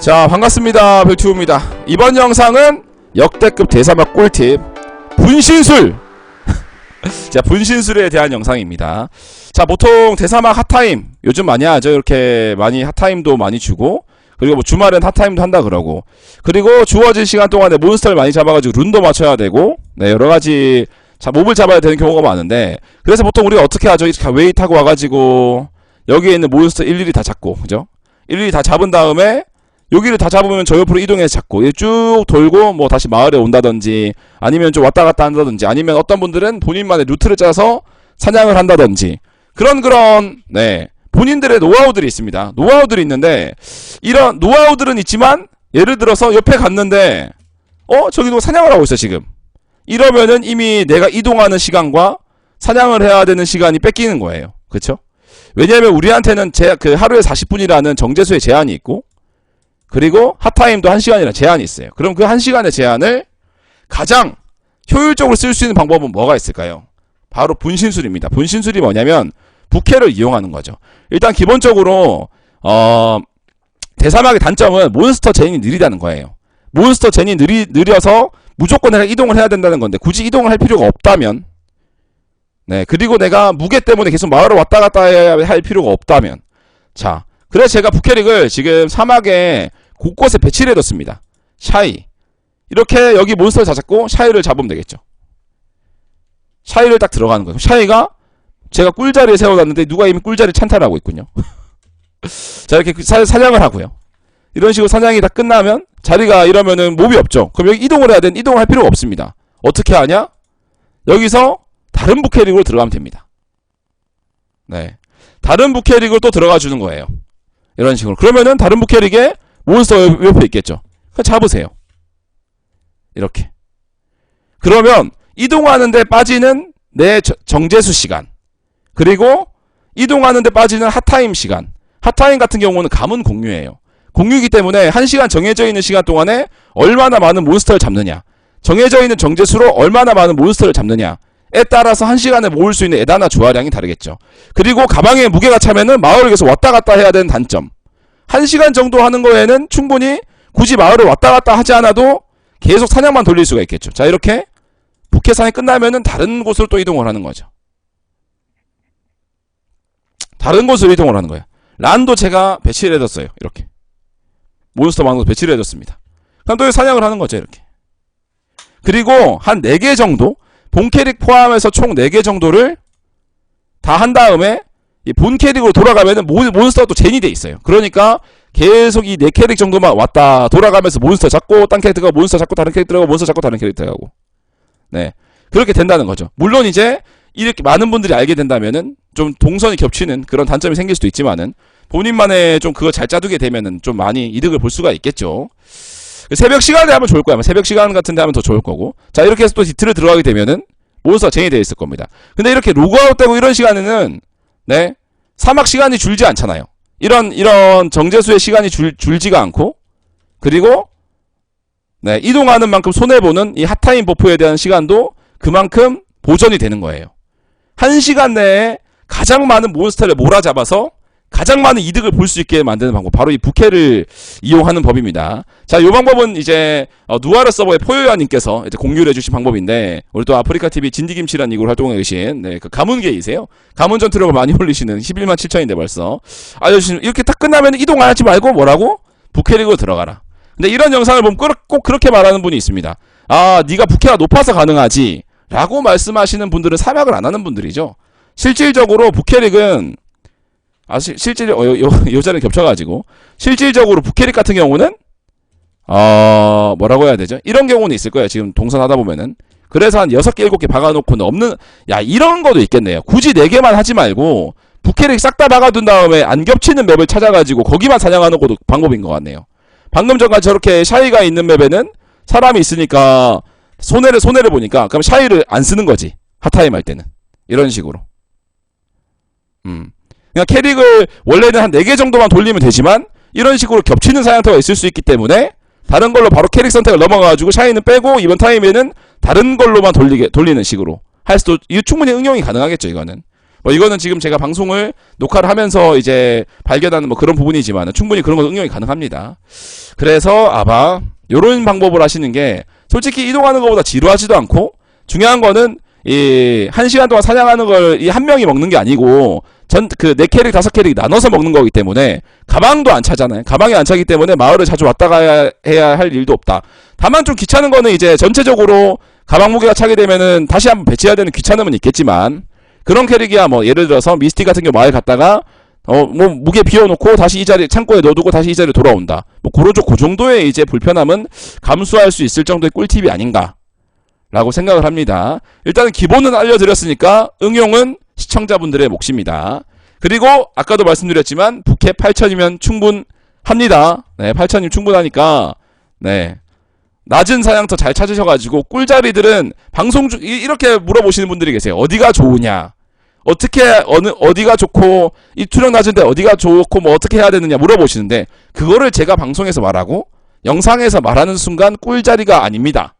자 반갑습니다. 별튜브입니다. 이번 영상은 역대급 대사막 꿀팁 분신술. 자 분신술에 대한 영상입니다. 자 보통 대사막 핫타임 요즘 많이 하죠. 이렇게 많이 핫타임도 많이 주고 그리고 뭐 주말엔 핫타임도 한다 그러고. 그리고 주어진 시간 동안에 몬스터를 많이 잡아가지고 룬도 맞춰야 되고 네 여러가지 자 몹을 잡아야 되는 경우가 많은데 그래서 보통 우리가 어떻게 하죠? 이렇게 웨이 타고 와가지고 여기에 있는 몬스터 일일이 다 잡고 그죠? 일일이 다 잡은 다음에 여기를 다 잡으면 저 옆으로 이동해서 잡고 이쭉 돌고 뭐 다시 마을에 온다든지 아니면 좀 왔다 갔다 한다든지 아니면 어떤 분들은 본인만의 루트를 짜서 사냥을 한다든지 그런 그런 네 본인들의 노하우들이 있습니다. 노하우들이 있는데 이런 노하우들은 있지만 예를 들어서 옆에 갔는데 어 저기 누가 사냥을 하고 있어 지금. 이러면은 이미 내가 이동하는 시간과 사냥을 해야 되는 시간이 뺏기는 거예요. 그쵸? 왜냐하면 우리한테는 제, 그 하루에 40분이라는 정제수의 제한이 있고 그리고 핫타임도 1시간이라는 제한이 있어요. 그럼 그 1시간의 제한을 가장 효율적으로 쓸 수 있는 방법은 뭐가 있을까요? 바로 분신술입니다. 분신술이 뭐냐면 부캐를 이용하는 거죠. 일단 기본적으로 어 대사막의 단점은 몬스터 제인이 느리다는 거예요. 몬스터 제인이 느리, 느려서 무조건 이동을 해야 된다는 건데 굳이 이동을 할 필요가 없다면 네 그리고 내가 무게 때문에 계속 마을을 왔다 갔다 해야 할 필요가 없다면 자 그래서 제가 부캐릭을 지금 사막에 곳곳에 배치를 해뒀습니다. 샤이. 이렇게 여기 몬스터를 다 잡고 샤이를 잡으면 되겠죠. 샤이를 딱 들어가는 거예요. 샤이가 제가 꿀자리에 세워놨는데 누가 이미 꿀자리 찬탈하고 있군요. 자 이렇게 그 사, 사냥을 하고요. 이런 식으로 사냥이 다 끝나면 자리가 이러면은 몹이 없죠. 그럼 여기 이동을 해야 되는 이동을 할 필요가 없습니다. 어떻게 하냐? 여기서 다른 부캐릭으로 들어가면 됩니다. 네. 다른 부캐릭으로 또 들어가 주는 거예요. 이런 식으로. 그러면은 다른 부캐릭에 몬스터 옆- 옆에 있겠죠. 그냥 잡으세요. 이렇게. 그러면 이동하는데 빠지는 내 저- 정제수 시간. 그리고 이동하는데 빠지는 핫타임 시간. 핫타임 같은 경우는 감은 공유예요. 공유이기 때문에 1시간 정해져 있는 시간 동안에 얼마나 많은 몬스터를 잡느냐. 정해져 있는 정제수로 얼마나 많은 몬스터를 잡느냐에 따라서 1시간에 모을 수 있는 에다나 조화량이 다르겠죠. 그리고 가방에 무게가 차면은 계속 왔다 갔다 해야 되는 단점. 1시간 정도 하는 거에는 충분히 굳이 마을을 왔다 갔다 하지 않아도 계속 사냥만 돌릴 수가 있겠죠. 자, 이렇게 북해 산이 끝나면은 다른 곳으로 또 이동을 하는 거죠. 다른 곳으로 이동을 하는 거예요. 란도 제가 배치를 해뒀어요. 이렇게. 몬스터 방도 배치를 해뒀습니다. 그럼 또 사냥을 하는 거죠. 이렇게. 그리고 한 4개 정도, 본 캐릭 포함해서 총 4개 정도를 다 한 다음에 이 본 캐릭으로 돌아가면은 몬- 몬스터가 또 제니 돼 있어요. 그러니까 계속 이 네 캐릭 정도만 왔다 돌아가면서 몬스터 잡고 딴 캐릭터가 몬스터 잡고 다른 캐릭터 가고 몬스터 잡고 다른 캐릭터 가고 네 그렇게 된다는 거죠. 물론 이제 이렇게 많은 분들이 알게 된다면은 좀 동선이 겹치는 그런 단점이 생길 수도 있지만은 본인만의 좀 그거 잘 짜두게 되면은 좀 많이 이득을 볼 수가 있겠죠. 새벽 시간에 하면 좋을 거야. 새벽 시간 같은 데 하면 더 좋을 거고. 자 이렇게 해서 또 디트를 들어가게 되면은 몬스터가 제니 되어 있을 겁니다. 근데 이렇게 로그아웃 되고 이런 시간에는 네 사막 시간이 줄지 않잖아요. 이런 이런 정제수의 시간이 줄, 줄지가 않고 그리고 네 이동하는 만큼 손해 보는 이 핫타임 버프에 대한 시간도 그만큼 보전이 되는 거예요. 한 시간 내에 가장 많은 몬스터를 몰아잡아서 가장 많은 이득을 볼 수 있게 만드는 방법 바로 이 부캐를 이용하는 법입니다. 자, 이 방법은 이제 어, 누아르 서버의 포요야님께서 이제 공유를 해주신 방법인데 우리 또 아프리카 TV 진디김치라는 이걸 활동하고 계신 네, 그 가문계이세요. 가문 전투력을 많이 올리시는 11만 7천인데 벌써 알려주신 이렇게 딱 끝나면 이동 안 하지 말고 뭐라고 부캐릭으로 들어가라. 근데 이런 영상을 보면 꼭- 꼭 그렇게 말하는 분이 있습니다. 아, 네가 부캐가 높아서 가능하지. 라고 말씀하시는 분들은 사막을 안 하는 분들이죠. 실질적으로 부캐릭은 아, 실, 실질, 어, 요 자리에 겹쳐가지고, 실질적으로 부캐릭 같은 경우는, 어, 뭐라고 해야 되죠? 이런 경우는 있을 거예요. 지금 동선 하다 보면은. 그래서 한 6개, 7개 박아놓고는 없는, 야, 이런 거도 있겠네요. 굳이 4개만 하지 말고, 부캐릭 싹 다 박아둔 다음에 안 겹치는 맵을 찾아가지고, 거기만 사냥하는 것도 방법인 것 같네요. 방금 전까지 저렇게 샤이가 있는 맵에는 사람이 있으니까, 손해를, 손해를 보니까, 그럼 샤이를 안 쓰는 거지. 핫타임 할 때는. 이런 식으로. 음. 그냥 캐릭을 원래는 한 4개 정도만 돌리면 되지만 이런 식으로 겹치는 사양터가 있을 수 있기 때문에 다른 걸로 바로 캐릭 선택을 넘어가가지고 샤이는 빼고 이번 타임에는 다른 걸로만 돌리게 돌리는 식으로 할 수도 이거 충분히 응용이 가능하겠죠 이거는 뭐 이거는 지금 제가 방송을 녹화를 하면서 이제 발견하는 뭐 그런 부분이지만 충분히 그런 건 응용이 가능합니다. 그래서 아마 요런 방법을 하시는 게 솔직히 이동하는 것보다 지루하지도 않고 중요한 거는 이 한 시간 동안 사냥하는 걸 이 한 명이 먹는 게 아니고 전 그 네 캐릭 다섯 캐릭 나눠서 먹는 거기 때문에 가방도 안 차잖아요. 가방이 안 차기 때문에 마을을 자주 왔다 가야 해야 할 일도 없다. 다만 좀 귀찮은 거는 이제 전체적으로 가방 무게가 차게 되면은 다시 한번 배치해야 되는 귀찮음은 있겠지만 그런 캐릭이야 뭐 예를 들어서 미스틱 같은 경우 마을 갔다가 어 뭐 무게 비워놓고 다시 이 자리 창고에 넣어두고 다시 이 자리에 돌아온다. 뭐 고로조 그 정도의 이제 불편함은 감수할 수 있을 정도의 꿀팁이 아닌가. 라고 생각을 합니다. 일단은 기본은 알려드렸으니까 응용은 시청자분들의 몫입니다. 그리고 아까도 말씀드렸지만 부캐 8천이면 충분합니다. 네, 8천이면 충분하니까 네. 낮은 사양터 잘 찾으셔가지고 꿀자리들은 방송 중 이- 이렇게 물어보시는 분들이 계세요. 어디가 좋으냐? 어떻게 어느 어디가 좋고 이 투력 낮은데 어디가 좋고 뭐 어떻게 해야 되느냐 물어보시는데 그거를 제가 방송에서 말하고 영상에서 말하는 순간 꿀자리가 아닙니다.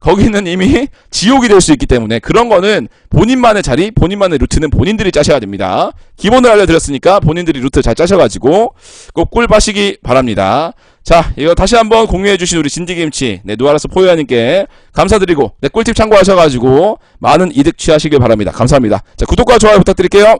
거기는 이미 지옥이 될 수 있기 때문에 그런 거는 본인만의 자리, 본인만의 루트는 본인들이 짜셔야 됩니다. 기본을 알려드렸으니까 본인들이 루트 잘 짜셔가지고 꼭꿀 바시기 바랍니다. 자, 이거 다시 한번 공유해주신 우리 진디김치, 네, 누아라스 포유아님께 감사드리고, 네, 꿀팁 참고하셔가지고 많은 이득 취하시길 바랍니다. 감사합니다. 자, 구독과 좋아요 부탁드릴게요.